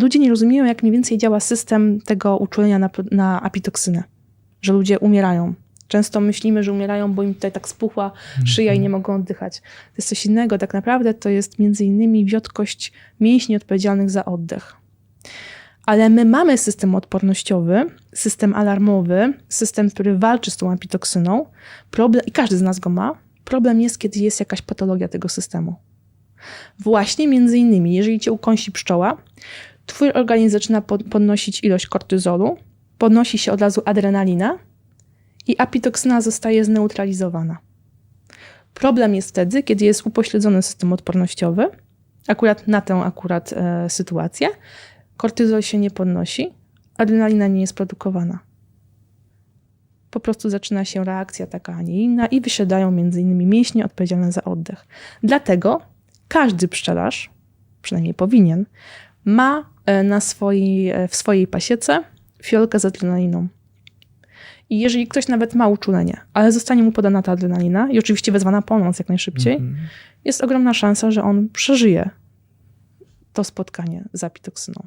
Ludzie nie rozumieją, jak mniej więcej działa system tego uczulenia na, na apitoksynę, że ludzie umierają. Często myślimy, że umierają, bo im tutaj tak spuchła szyja i nie mogą oddychać. To jest coś innego. Tak naprawdę to jest między innymi wiotkość mięśni odpowiedzialnych za oddech. Ale my mamy system odpornościowy, system alarmowy, system, który walczy z tą apitoksyną. Problem, I każdy z nas go ma. Problem jest, kiedy jest jakaś patologia tego systemu. Właśnie między innymi, jeżeli cię ukąsi pszczoła, twój organizm zaczyna podnosić ilość kortyzolu, podnosi się od razu adrenalina i apitoksyna zostaje zneutralizowana. Problem jest wtedy, kiedy jest upośledzony system odpornościowy, akurat na tę akurat e, sytuację, kortyzol się nie podnosi, adrenalina nie jest produkowana. Po prostu zaczyna się reakcja taka, a nie inna i wysiadają innymi mięśnie odpowiedzialne za oddech. Dlatego każdy pszczelarz, przynajmniej powinien, ma e, na swojej, e, w swojej pasiece fiolkę z adrenaliną. I jeżeli ktoś nawet ma uczulenie, ale zostanie mu podana ta adrenalina i oczywiście wezwana pomoc jak najszybciej, mm -hmm. jest ogromna szansa, że on przeżyje to spotkanie z apitoksyną.